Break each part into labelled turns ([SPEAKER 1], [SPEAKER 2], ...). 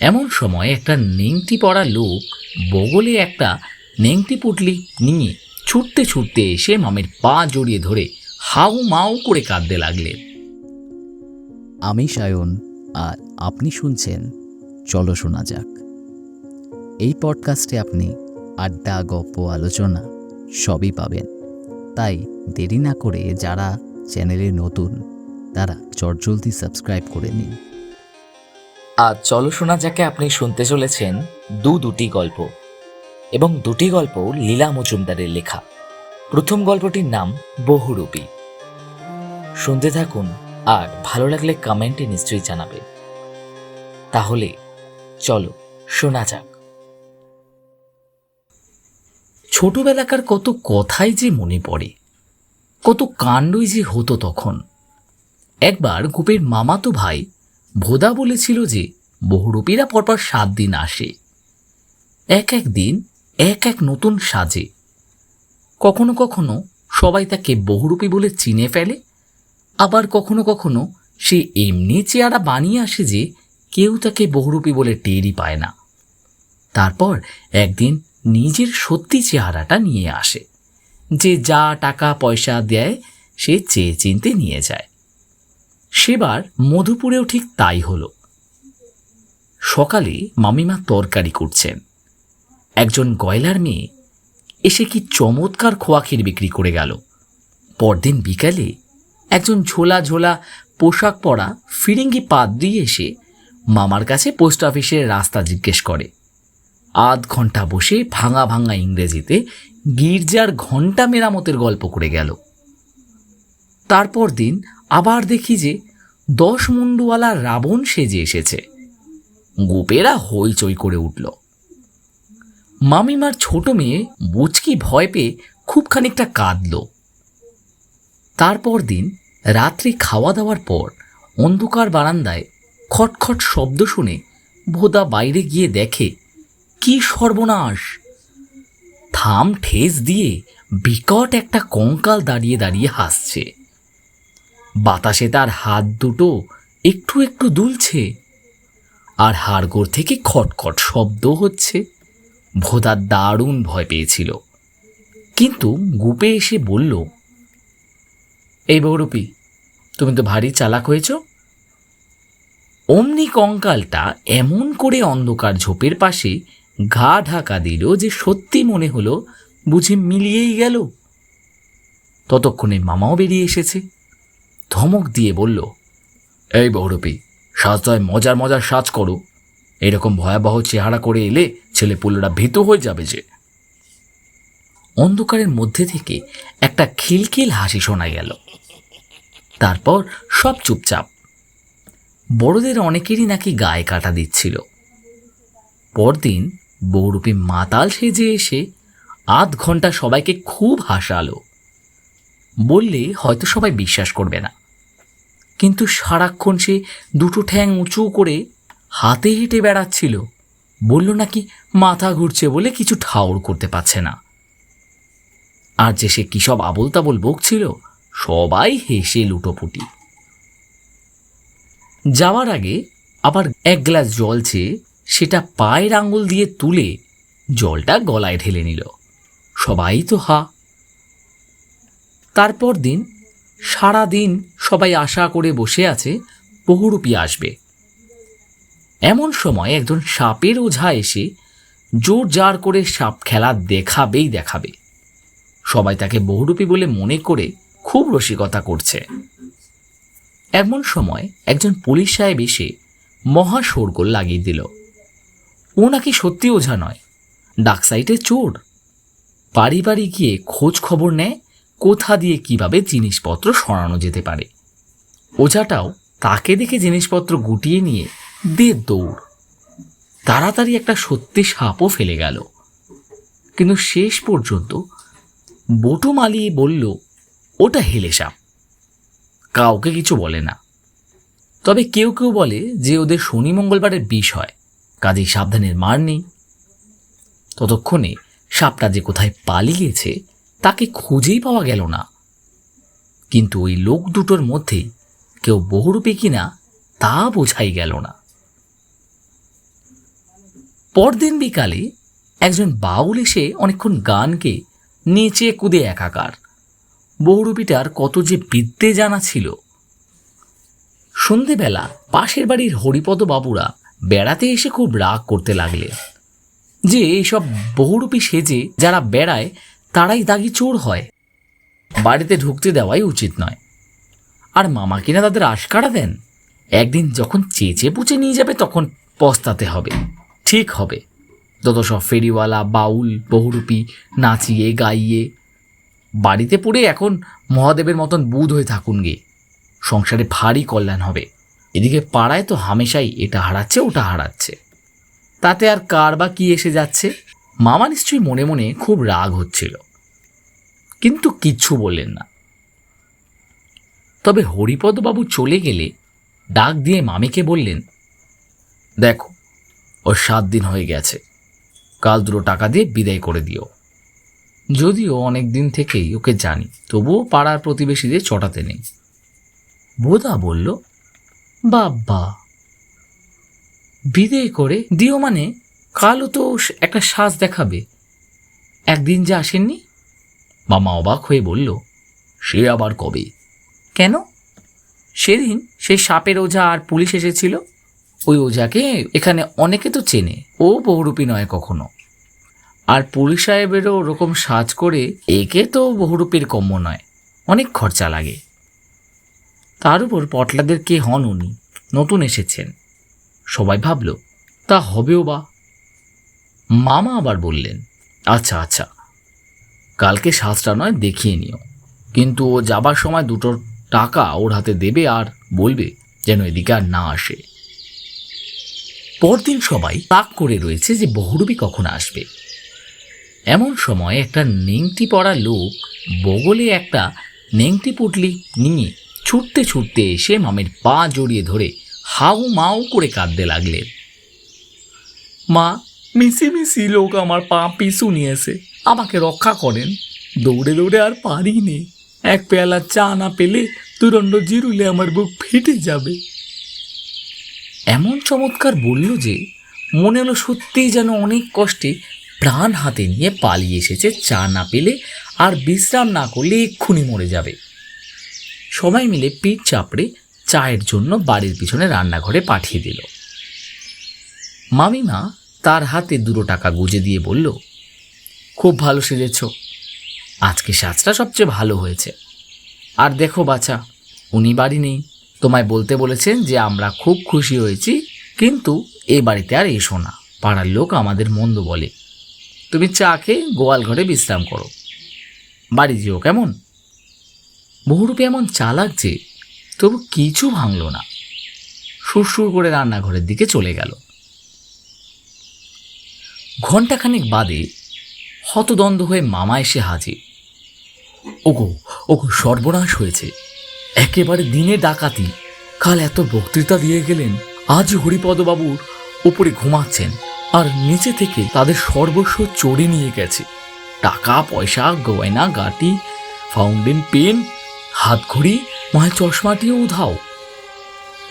[SPEAKER 1] এমন সময় একটা নেংটি পড়া লোক বগলে একটা নেংটি পুটলি নিয়ে ছুটতে ছুটতে এসে মামির পা জড়িয়ে ধরে হাউ মাউ করে কাঁদতে লাগলেন
[SPEAKER 2] আমি সায়ন, আর আপনি শুনছেন চলো শোনা যাক। এই পডকাস্টে আপনি আড্ডা, গপ্প, আলোচনা সবই পাবেন। তাই দেরি না করে যারা চ্যানেলে নতুন, তারা চটজলদি সাবস্ক্রাইব করে নিন।
[SPEAKER 1] আজ চলো শোনা যাকে আপনি শুনতে চলেছেন, দু দুটি গল্প। এবং দুটি গল্প লীলা মজুমদারের লেখা। প্রথম গল্পটির নাম বহুরূপী। শুনতে থাকুন আর ভালো লাগলে কমেন্টে নিশ্চয়ই জানাবেন। তাহলে চলো শোনা যাক। ছোটবেলাকার কত কথাই যে মনে পড়ে, কত কাণ্ডই যে হতো তখন। একবার গোপের মামাতো ভাই ভোদা বলেছিল যে, বহুরূপীরা পরপর সাত দিন আসে। এক এক দিন, এক এক নতুন সাজে। কখনো কখনো সবাই তাকে বহুরূপী বলে চিনে ফেলে, আবার কখনো কখনো সে এমনি চেহারা বানিয়ে আসে যে, কেউ তাকে বহুরূপী বলে টেরই পায় না। তারপর একদিন নিজের সত্যি চেহারাটা নিয়ে আসে। যে যা টাকা পয়সা দেয়, সে চেয়ে চিনতে নিয়ে যায়। সেবার মধুপুরেও ঠিক তাই হলো। সকালে মামিমা তরকারি করছেন একজন গয়লার মেয়ে এসে কি চমৎকার খোয়া ক্ষীর বিক্রি করে গেল। পরদিন বিকালে একজন ঝোলা ঝোলা পোশাক পরা ফিরিঙ্গি পাত দিয়ে এসে মামার কাছে পোস্ট অফিসের রাস্তা জিজ্ঞেস করে। আধ ঘণ্টা বসে ভাঙা ভাঙা ইংরেজিতে গির্জার ঘণ্টা মেরামতের গল্প করে গেল। তারপর দিন আবার দেখি যে দশ মুন্ডুওয়ালা রাবণ সেজে এসেছে। গোপেরা হইচই করে উঠল। মামিমার ছোট মেয়ে বুচকি ভয় পেয়ে খুব খানিকটা কাঁদল। তারপর দিন রাত্রি খাওয়া দাওয়ার পর অন্ধকার বারান্দায় খটখট শব্দ শুনে ভোদা বাইরে গিয়ে দেখে, কি সর্বনাশ! থাম ঠেস দিয়ে বিকট একটা কঙ্কাল দাঁড়িয়ে দাঁড়িয়ে হাসছে। বাতাসে তার হাত দুটো একটু একটু দুলছে, আর হাড়গোড় থেকে খটখট শব্দ হচ্ছে। ভোদা দারুণ ভয় পেয়েছিল। কিন্তু গুপে এসে বলল এই বৌরূপী তুমি তো ভারী চালাক হয়েছ। অমনি কঙ্কালটা এমন করে অন্ধকার ঝোপের পাশে ঘা ঢাকা দিল যে সত্যি মনে হলো বুঝি মিলিয়েই গেল। ততক্ষণে মামাও বেরিয়ে এসেছে। ধমক দিয়ে বলল, এই বহুরূপী সাজটায় মজার মজার সাজ করো। এরকম ভয়াবহ চেহারা করে এলে ছেলে পুলোরা ভীত হয়ে যাবে যে। অন্ধকারের মধ্যে থেকে একটা খিলখিল হাসি শোনা গেল। তারপর সব চুপচাপ। বড়দের অনেকেরই নাকি গায়ে কাটা দিচ্ছিল। পরদিন বৌরূপী মাতাল সেজে এসে আধ ঘণ্টা সবাইকে খুব হাসালো। বললে হয়তো সবাই বিশ্বাস করবে না। কিন্তু সারাক্ষণ সে দুটো ঠ্যাং উঁচু করে হাতে হেঁটে বেড়াচ্ছিল। বলল নাকি মাথা ঘুরছে বলে কিছু ঠাউর করতে পারছে না। আর যে সে কী সব আবল তাবল বকছিল, সবাই হেসে লুটোপুটি। যাওয়ার আগে আবার এক গ্লাস জল চেয়ে সেটা পায়ের আঙুল দিয়ে তুলে জলটা গলায় ঢেলে নিল। সবাই তো হা তারপর দিন সারা দিন সবাই আশা করে বসে আছে, বহুরূপী আসবে। এমন সময় একজন সাপের ওঝা এসে জোর জার করে সাপ খেলা দেখাবেই দেখাবে। সবাই তাকে বহুরূপী বলে মনে করে খুব রসিকতা করছে। এমন সময় একজন পুলিশ সাহেব এসে মহা শোরগোল লাগিয়ে দিল। ও নাকি সত্যি ওঝা নয় ডাক সাইটে চোর। বাড়ি বাড়ি গিয়ে খোঁজ খবর নেয় কোথা দিয়ে কীভাবে জিনিসপত্র সরানো যেতে পারে। ওঝাটাও তাকে দেখে জিনিসপত্র গুটিয়ে নিয়ে দে দৌড়। তাড়াতাড়ি একটা সত্যি সাপও ফেলে গেল। কিন্তু শেষ পর্যন্ত বটু মালিয়ে বলল, ওটা হেলে সাপ। কাউকে কিছু বলে না। তবে কেউ কেউ বলে যে ওদের শনি মঙ্গলবারের বিষ হয়, কাজেই সাবধানের মার নেই। ততক্ষণে সাপটা যে কোথায় পালিয়েছে তাকে খুঁজেই পাওয়া গেল না। কিন্তু ওই লোক দুটোর মধ্যে কেউ বহুরূপী কিনা তা বোঝাই গেল না। পরদিন বিকালে একজন বাউল এসে অনেকক্ষণ গানকে নেচে কুদে একাকার। বহুরূপীটার কত যে বিদ্যে জানা ছিল। সন্ধেবেলা পাশের বাড়ির হরিপদ বাবুরা বেড়াতে এসে খুব রাগ করতে লাগলেন যে এইসব বহুরূপী সেজে যারা বেড়ায় তারাই দাগি চোর হয়। বাড়িতে ঢুকতে দেওয়াই উচিত নয়। আর মামা কিনা তাদের আশকারা দেন? একদিন যখন চেঁচে পুচে নিয়ে যাবে তখন পস্তাতে হবে। ঠিক হবে। যত সব ফেরিওয়ালা, বাউল, বহুরূপী, নাচিয়ে, গাইয়ে। বাড়িতে পড়ে এখন মহাদেবের মতন বুধ হয়ে থাকুন গে। সংসারে ভারী কল্যাণ হবে। এদিকে পাড়ায় তো হামেশাই এটা হারাচ্ছে, ওটা হারাচ্ছে। তাতে আর কার বা কি এসে যাচ্ছে? মামা নিশ্চয়ই মনে মনে খুব রাগ হচ্ছিল। কিন্তু কিচ্ছু বললেন না। তবে হরিপদবাবু চলে গেলে ডাক দিয়ে মামিকে বললেন, দেখো, ওর সাত দিন হয়ে গেছে। কাল দুটো টাকা দিয়ে বিদায় করে দিও। যদিও অনেক দিন থেকেই ওকে জানি, তবুও পাড়ার প্রতিবেশীদের চটাতে নেই। বোধা বলল বাবা বিদায় করে দিও মানে কালও তো একটা সাজ দেখাবে। একদিন যে আসেননি? মামা অবাক হয়ে বলল, সে আবার কবে? কেন? সেদিন সেই সাপের ওঝা আর পুলিশ এসেছিল। ওই ওঝাকে এখানে অনেকে তো চেনে। ও বহুরূপী নয় কখনো। আর পুলিশ সাহেবেরও ওরকম সাজ করে একে তো বহুরূপীর কম্য নয়। অনেক খরচা লাগে। তার উপর পটলাদের কে হন উনি? নতুন এসেছেন। সবাই ভাবল, তা হবেও বা? মামা আবার বললেন আচ্ছা আচ্ছা কালকে সাজটা নয়, দেখিয়ে নিও। কিন্তু ও যাবার সময় দুটো টাকা ওর হাতে দেবে আর বলবে যেন এদিকে আর না আসে। পরদিন সবাই তাক করে রয়েছে যে বহুরূপী কখন আসবে। এমন সময় একটা নেংটি পড়া লোক বগলে একটা নেংটি পুটলি নিয়ে ছুটতে ছুটতে এসে মামের পা জড়িয়ে ধরে হাউ মাউ করে কাঁদতে লাগলেন। মা মিশি লোক আমার পা পিছু নিয়েছে। আমাকে রক্ষা করেন। দৌড়ে দৌড়ে আর পারি নে। এক পেয়ালা চা না পেলে তুরণ্ড জিরুলে আমার বুক ফেটে যাবে। এমন চমৎকার বলল যে, মনে হলো সত্যিই যেন অনেক কষ্টে প্রাণ হাতে নিয়ে পালিয়ে এসেছে চা না পেলে আর বিশ্রাম না করলে এক্ষুনি মরে যাবে। সবাই মিলে পিঠ চাপড়ে চায়ের জন্য বাড়ির পিছনে রান্নাঘরে পাঠিয়ে দিল। মামিমা তার হাতে দুটো টাকা গুজে দিয়ে বলল, খুব ভালো সেজেছ। আজকে সাজটা সবচেয়ে ভালো হয়েছে। আর দেখো বাছা, উনি বাড়ি নেই। তোমায় বলতে বলেছেন যে আমরা খুব খুশি হয়েছি, কিন্তু এ বাড়িতে আর এসো না। পাড়ার লোক আমাদের মন্দ বলে। তুমি চা খেয়ে গোয়াল ঘরে বিশ্রাম করো। বাড়ি যেও কেমন? বহুরূপে এমন চালাক যে তবু কিছু ভাঙল না। সুরসুর করে রান্নাঘরের দিকে চলে গেল। ঘণ্টাখানেক বাদে হতদণ্ড হয়ে মামা এসে হাজির। ওগো ওগো, সর্বনাশ হয়েছে। একেবারে দিনে ডাকাতি। কাল এত বক্তৃতা দিয়ে গেলেন আজ হরিপদবাবুর উপরে ঘুমাচ্ছেন, আর নিচে থেকে তাদের সর্বস্ব চড়ে নিয়ে গেছে। টাকা, পয়সা, গয়না, গাটি, ফাউন্টেন, পেন, হাতঘড়ি, মায়ের চশমাটিও উধাও।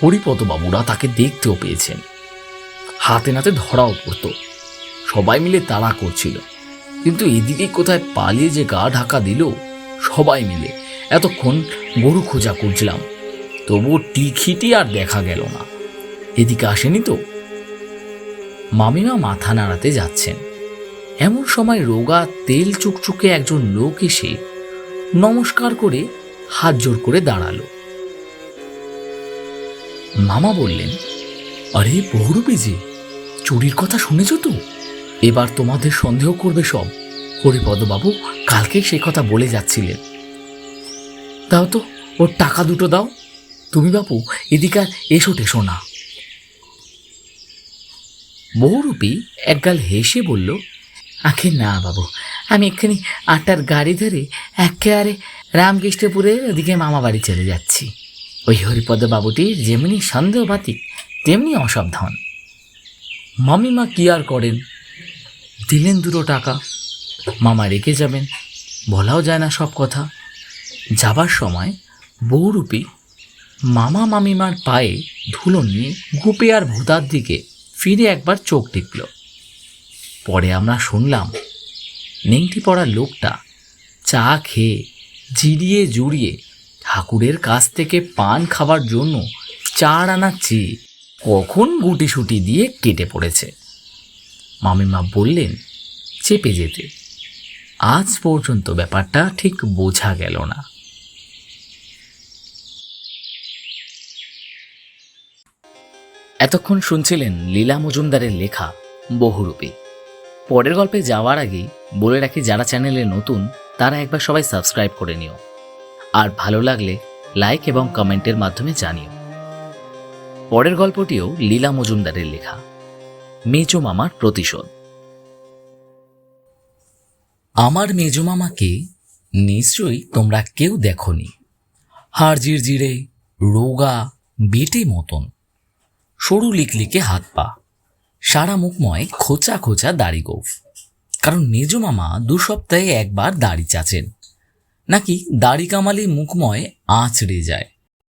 [SPEAKER 1] হরিপদবাবুরা তাকে দেখতেও পেয়েছেন। হাতে নাতে ধরাও পড়তো। সবাই মিলে তাড়া করছিল। কিন্তু এদিকে কোথায় পালিয়ে যে গা ঢাকা দিল, সবাই মিলে এতক্ষণ গরু খোঁজা করছিলাম। তবুও টিখিটি আর দেখা গেল না। এদিকে আসেনি তো? মামিমা মাথা নাড়াতে যাচ্ছেন। এমন সময় রোগা তেল চুকচুকে একজন লোক এসে নমস্কার করে হাত জোর করে দাঁড়াল। মামা বললেন, আরে বহুরূপী যে চুরির কথা শুনেছ তো? এবার তোমাদের সন্দেহ করবে সব। হরিপদবাবু কালকে সে কথা বলে যাচ্ছিলেন। দাও তো, ওর টাকা দুটো দাও। তুমি বাপু, এদিকে আর এসো টেসো না। বহুরূপী একগাল হেসে বলল, আখে না বাবু, আমি এক্ষুনি আটটার গাড়ি ধরে একেবারে রামকৃষ্ণপুরে ওদিকে মামা বাড়ি চলে যাচ্ছি। ওই হরিপদ বাবুটির যেমনি সন্দেহবাতিক তেমনি অসাবধান। মামিমা কি আর করেন? দিলেন দুটো টাকা। মামা রেখে যাবেন, বলাও যায় না সব কথা। যাবার সময় বহুরূপী মামা মামিমার পায়ে ধুলো নিয়ে গুপে আর ভূতার দিকে ফিরে একবার চোখ টিপল। পরে আমরা শুনলাম, নেংটি পড়া লোকটা চা খেয়ে জিরিয়ে জুড়িয়ে ঠাকুরের কাছ থেকে পান খাবার জন্য চার আনা চেয়ে কখন গুটি সুটি দিয়ে কেটে পড়েছে। মামিমা বললেন, চেপে যেতে। আজ পর্যন্ত ব্যাপারটা ঠিক বোঝা গেল না। এতক্ষণ শুনছিলেন লীলা মজুমদারের লেখা বহুরূপী। পরের গল্পে যাওয়ার আগেই বলে রাখি, যারা চ্যানেলে নতুন, তারা একবার সবাই সাবস্ক্রাইব করে নিও। আর ভালো লাগলে লাইক এবং কমেন্টের মাধ্যমে জানিও। পরের গল্পটিও লীলা মজুমদারের লেখা। মেজো মামার প্রতিশোধ। আমার মেজো মামাকে নিশ্চয়ই তোমরা কেউ দেখনি। হাড় জিরজিরে রোগা, বেটে মতন। সরু লিকলিকে হাত পা। সারা মুখময়, খোঁচা খোঁচা দাড়ি গোফ। কারণ মেজো মামা দু সপ্তাহে একবার দাড়ি চাচেন। নাকি দাড়ি কামালে মুখময় আঁচড়ে যায়।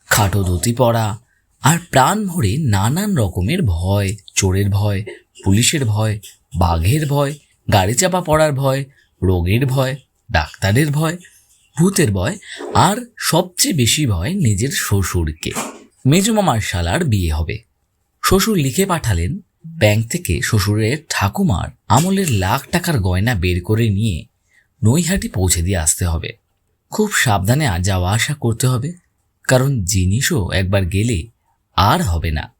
[SPEAKER 1] খাটো ধুতি পরা আর প্রাণ ভরে নানান রকমের ভয়, চোরের ভয়, পুলিশের ভয়, বাঘের ভয়, গাড়ি চাপা পড়ার ভয়, রোগের ভয়, ডাক্তারের ভয়, ভূতের ভয়, আর সবচেয়ে বেশি ভয় নিজের শ্বশুরকে। মেজমামার শালার বিয়ে হবে। শ্বশুর লিখে পাঠালেন, ব্যাংক থেকে শ্বশুরের ঠাকুমার আমলের লাখ টাকার গয়না বের করে নিয়ে নৈহাটি পৌঁছে দিয়ে আসতে হবে। খুব সাবধানে যাওয়া আসা করতে হবে, কারণ জিনিসও একবার গেলে আর হবে না।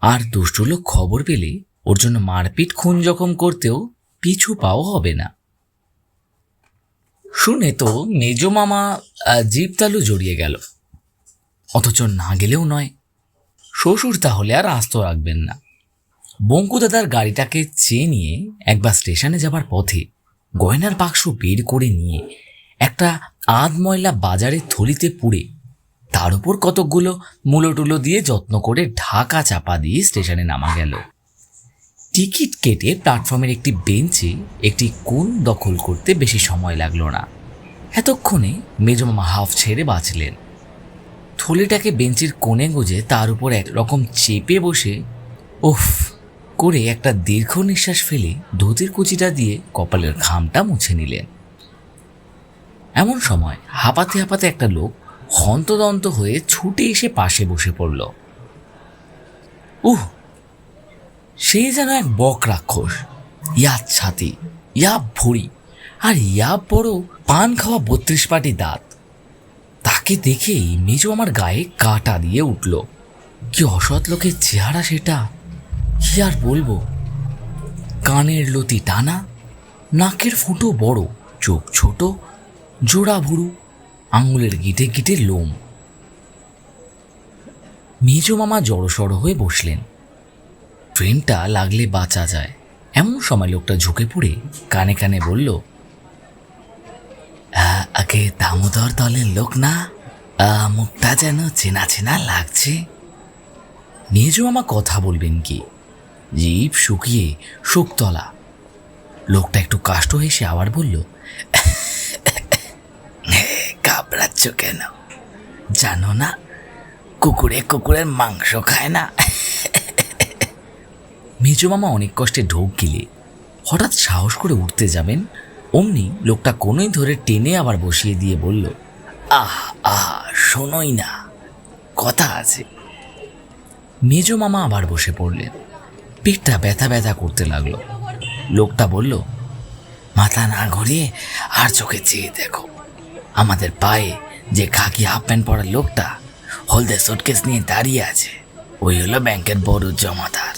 [SPEAKER 1] আর দুষ্ট লোক খবর পেলে ওর জন্য মারপিট খুন জখম করতেও পিছু পাও হবে না। শুনে তো মেজ মামা আহ, জিভ তালু জড়িয়ে গেল। অথচ না গেলেও নয়। শ্বশুর তাহলে আর আস্ত রাখবেন না। বঙ্কু দাদার গাড়িটাকে চেয়ে নিয়ে একবার স্টেশনে যাবার পথে গয়নার বাক্স বের করে নিয়ে একটা আধ ময়লা বাজারে থলিতে পুড়ে তার উপর কতকগুলো মুলোটুলো দিয়ে যত্ন করে ঢাকা চাপা দিয়ে স্টেশনে নামা গেল। টিকিট কেটে প্ল্যাটফর্মের একটি বেঞ্চে একটি কোণ দখল করতে বেশি সময় লাগল না। এতক্ষণে মেজমামা হাফ ছেড়ে বাঁচলেন। থলিটাকে বেঞ্চের কোণে গুজে তার উপর একরকম চেপে বসে, উফ, করে একটা দীর্ঘ নিঃশ্বাস ফেলে ধুতির কুচিটা দিয়ে কপালের ঘামটা মুছে নিলেন। এমন সময় হাঁপাতে হাঁপাতে একটা লোক হন্তদন্ত হয়ে ছুটে এসে পাশে বসে পড়ল। উহ, সে যেন এক বক রাক্ষস। ইয়া ছাতি ইয়া ভুড়ি, আর ইয়া বড় পান খাওয়া বত্রিশ পাটি দাঁত। তাকে দেখেই মেজো আমার গায়ে কাটা দিয়ে উঠল। কি অসৎ লোকের চেহারা সেটা, কি আর বলব? কানের লতি টানা, নাকের ফুটো বড়, চোখ ছোট, জোড়া ভুরু আঙুলের গিটে গিটে লোম। মেজো মামা জড়সড় হয়ে বসলেন। ট্রেনটা লাগলে বাঁচা যায়। এমন সময় লোকটা ঝুঁকে পড়ে কানে কানে বলল "আ, আগে দামোদর দলের লোক না? মুখটা যেন চেনা চেনা লাগছে। মেজো মামা কথা বলবেন কি? জীব শুকিয়ে শুকতলা লোকটা একটু কাষ্ট হেসে আবার বলল ঘাবড়াচ্ছ কেন? জানো না? কুকুরে কুকুরের মাংস খায় না। মেজো মামা অনেক কষ্টে ঢোক গিলে। হঠাৎ সাহস করে উঠতে যাবেন। অমনি লোকটা কোনোই ধরে টেনে আবার বসিয়ে দিয়ে বলল, আহ আহ, শোনোই না। কথা আছে। মেজো মামা আবার বসে পড়লেন। পেটটা ব্যথা ব্যথা করতে লাগল। লোকটা বলল, মাথা না ঘুরিয়ে আর চোখে চেয়ে দেখো। আমাদের পায়ে যে খাকি হাফ প্যান্ট পরা লোকটা, হলদে সুটকেস নিয়ে দাঁড়িয়ে আছে। ওই হলো ব্যাংকের বড় জমাদার।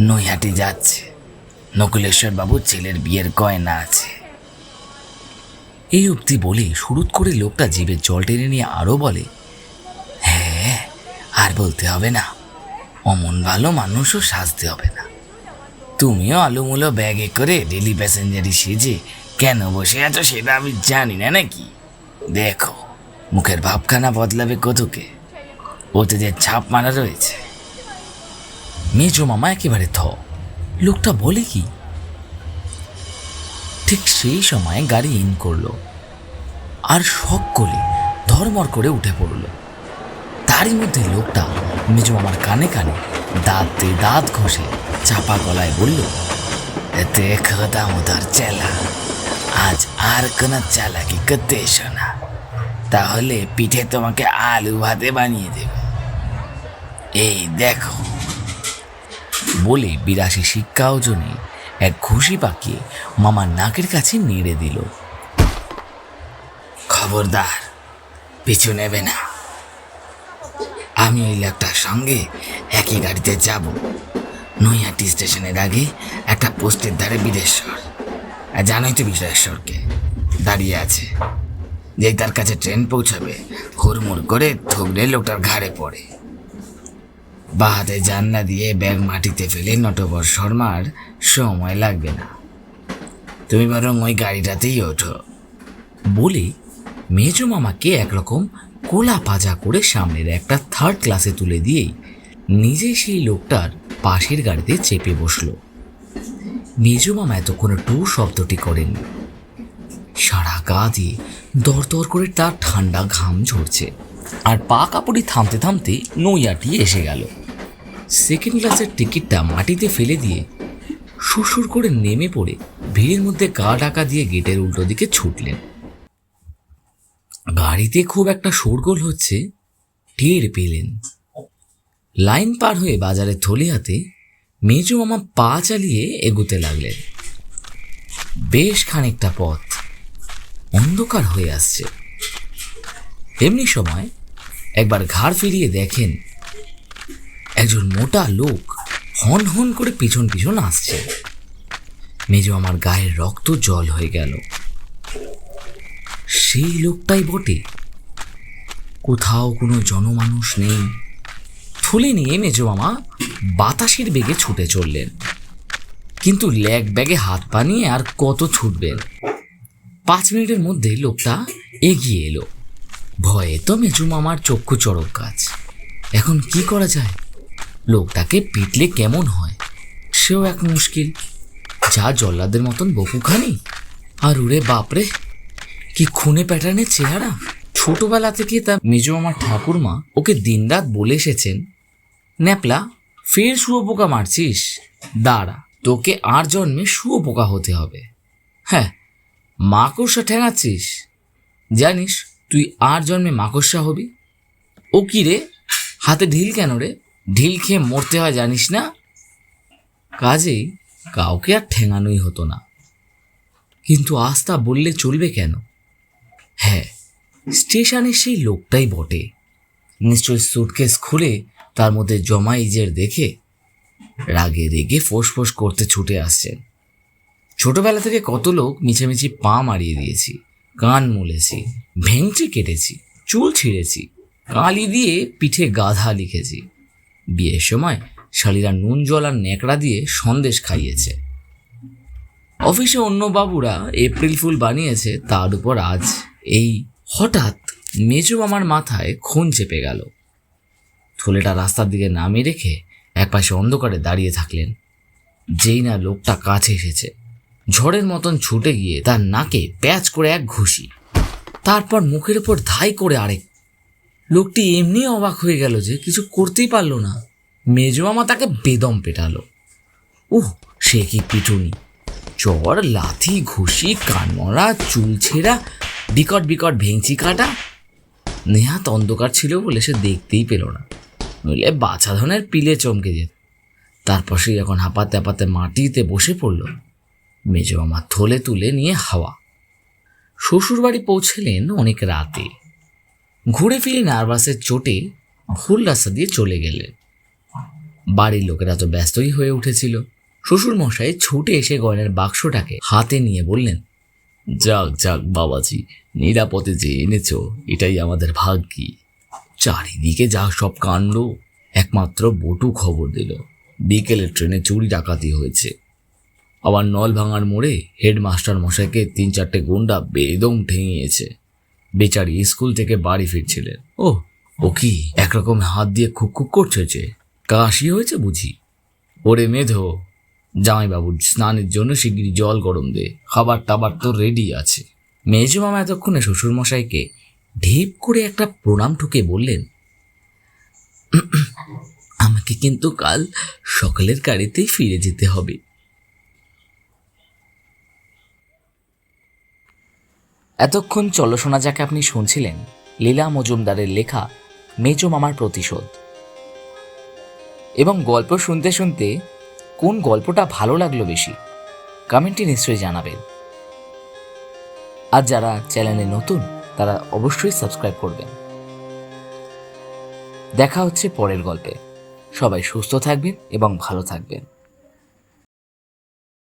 [SPEAKER 1] নৈহাটি যাচ্ছে। নকুলেশ্বর বাবুর ছেলের বিয়ের গয়না আছে। এই উক্তি বলে শুরুত করে লোকটা জীবের জল টেনে নিয়ে আরও বলে হ্যাঁ আর বলতে হবে না। অমন ভালো মানুষও সাজতে হবে না। তুমিও আলুমুলো ব্যাগে করে ডেলি প্যাসেঞ্জারি সেজে কেন বসে আছো সেটা আমি জানি না নাকি? দেখো, মুখের ভাবখানা বদলাবে কতকে? যে ছাপ মারা রয়েছে। মেজো মামা একেবারে থ। লোকটা বলে কি? ঠিক সেই সময় গাড়ি ইন করল। আর সকলে ধর্মর করে উঠে পড়ল। তারই মধ্যে লোকটা মেজো মামার কানে কানে দাঁত দাঁত ঘষে চাপা গলায় বলল দেখো দামোদর চেলা। আজ আর কোনো চালাকি করতে এসো না। তাহলে পিঠে তোমাকে আলু ভাতে বানিয়ে দেব। এই দেখো। বলে বিরাশি শিক্ষা ওজনে এক ঘুষি পাকিয়ে মামার নাকের কাছে নেড়ে দিল। খবরদার, পিছু নেবে না। আমি ওই লোকটার সঙ্গে একই গাড়িতে যাব। নৈহাটি স্টেশনের আগে একটা পোস্টের ধারে বিদেশ্বর জানোই তো বিদেশ্বরকে দাঁড়িয়ে আছে। যেই তার কাছে ট্রেন পৌঁছাবে, হুড়মুড় করে থুবড়ে লোকটার ঘাড়ে পড়ে। বাহাতে জান্না দিয়ে ব্যাগ মাটিতে ফেলে নটবর শর্মার সময় লাগবে না। তুমি বরং ওই গাড়িটাতেই ওঠো। বলে, মেজো মামাকে একরকম কোলা পাজা করে সামনের একটা থার্ড ক্লাসে তুলে দিয়েই নিজে সেই লোকটার পাশের গাড়িতে চেপে বসল। মেজো মামা এতক্ষণে টু শব্দটি করেন। সারা গা দিয়ে দরদর করে তার ঠান্ডা ঘাম ঝরছে আর পা কাপড়ি থামতে থামতে নৈয়াটি এসে গেল। সেকেন্ড ক্লাসের টিকিটটা মাটিতে ফেলে দিয়ে সুরসুর করে নেমে পড়ে ভিড়ের মধ্যে গা ডাকা দিয়ে গেটের উল্টো দিকে ছুটলেন। গাড়িতে খুব একটা শোরগোল হচ্ছে, টের পেলেন। লাইন পার হয়ে বাজারে থলে হাতে মেজো মামা পা চালিয়ে এগুতে লাগলেন। বেশ খানিকটা পথ অন্ধকার হয়ে আসছে। এমনি সময় একবার ঘাড় ফিরিয়ে দেখেন একজন মোটা লোক হন হন করে পিছন পিছন আসছে। মেজো আমার গায়ের রক্ত জল হয়ে গেল। সেই লোকটাই বটে। কোথাও কোনো জনমানুষ নেই। থলে নিয়ে মেজো মামা বাতাসের বেগে ছুটে চললেন। কিন্তু ল্যাগ ব্যাগে হাত পা নিয়ে আর কত ছুটবেন? পাঁচ মিনিটের মধ্যে লোকটা এগিয়ে এলো। ভয়ে তো মেজু মামার চক্ষু চড়ক কাজ এখন কি করা যায়? লোকটাকে পিটলে কেমন হয়? সেও এক মুশকিল। যা জল্লাদের মতন বকুখানি আর উড়ে বাপরে, কি খুনে প্যাটার্নের চেহারা? ছোটবেলা থেকে তার মেজো আমার ঠাকুরমা ওকে দিনরাত বলে এসেছেন। ন্যাপলা ফের শুয়োপোকা মারছিস? দাঁড়া, তোকে আর জন্মে শুয়োপোকা হতে হবে। হ্যাঁ মাকড়সা ঠেঙাচ্ছিস। জানিস, তুই আর জন্মে মাকড়সা হবি? ও কি রে? হাতে ঢিল কেন রে? ঢিল খেয়ে মরতে হয়, জানিস না? কাজেই কাউকে আর ঠেঙানোই হতো না। কিন্তু তা বললে চলবে কেন? হ্যাঁ স্টেশনে সেই লোকটাই বটে। নিশ্চয়ই সুটকেস খুলে তার মধ্যে জমা ইজের দেখে রাগে রেগে ফোঁস করতে ছুটে আসছেন। ছোটবেলা থেকে কত লোক মিছামিছি পা মারিয়ে দিয়েছি, কান মুলেছি ভেঙচি কেটেছি, চুল ছিঁড়েছি, কালি দিয়ে পিঠে গাধা লিখেছি। বিয়ের সময় শালিরা নুন, জল আর ন্যাকড়া দিয়ে সন্দেশ খাইয়েছে। অফিসে অন্য বাবুরা এপ্রিল ফুল বানিয়েছে, তার উপর আজ এই হঠাৎ মেজু আমার মাথায় খুন চেপে গেল। থলেটা রাস্তার দিকে নামিয়ে রেখে একপাশে অন্ধকারে দাঁড়িয়ে থাকলেন। যেই না লোকটা কাছে এসেছে। ঝড়ের মতন ছুটে গিয়ে তার নাকে প্যাচ করে এক ঘুষি। তারপর মুখের উপর ধাই করে আরেক। লোকটি এমনি অবাক হয়ে গেল যে কিছু করতেই পারল না। মেজো মামা তাকে বেদম পেটালো। উহ, সে কি পিটুনি। চর, লাথি, ঘুষি, কানমরা, চুল ছেঁড়া, বিকট বিকট ভেঙচি কাটা। নেহাত অন্ধকার ছিল বলে সে দেখতেই পেল না। নইলে বাছা ধনের পিলে চমকে যেত। তারপর সে যখন হাঁপাতে হাঁপাতে মাটিতে বসে পড়ল, মেজো আমার থলে তুলে নিয়ে হাওয়া। শ্বশুরবাড়ি পৌঁছলেন অনেক রাতে। ঘুরে ফিরে নার্ভাসের চোটে ভুল রাস্তা দিয়ে চলে গেলেন। বাড়ির লোকেরা তো ব্যস্তই হয়ে উঠেছিল। শ্বশুর মশাই ছুটে এসে গয়নার বাক্সটাকে হাতে নিয়ে বললেন, যাক যাক বাবাজি, নিরাপদে যে এনেছ, এটাই আমাদের ভাগ্যি। চারিদিকে যা সব কাণ্ড, একমাত্র বটু খবর দিল। বিকেলের ট্রেনে চুরি ডাকাতি হয়েছে। আবার নল ভাঙার মোড়ে হেডমাস্টার মশাইকে তিন চারটে গুন্ডা বেদম ঠেঙিয়েছে। বেচারি স্কুল থেকে বাড়ি ফিরছিলেন। ও ও কি একরকম হাত দিয়ে খুক খুক করছে কাশি হয়েছে বুঝি? ওরে মেধো জামাইবাবুর স্নানের জন্য শিগগিরি জল গরম দে খাবার টাবার তো রেডি আছে। মেজো মামা এতক্ষণে শ্বশুরমশাইকে ঢিপ করে একটা প্রণাম ঠুকে বললেন, আমাকে কিন্তু কাল সকালের গাড়িতে ফিরে যেতে হবে। এতক্ষণ চলশোনা যাকে আপনি শুনছিলেন, লীলা মজুমদারের লেখা মেজো মামার প্রতিশোধ এবং গল্প শুনতে শুনতে কোন গল্পটা ভালো লাগল বেশি, কমেন্টে নিশ্চয়ই জানাবেন। আর যারা চ্যানেলে নতুন তারা অবশ্যই সাবস্ক্রাইব করবেন। দেখা হচ্ছে পরের গল্পে। সবাই সুস্থ থাকবেন এবং ভালো থাকবেন।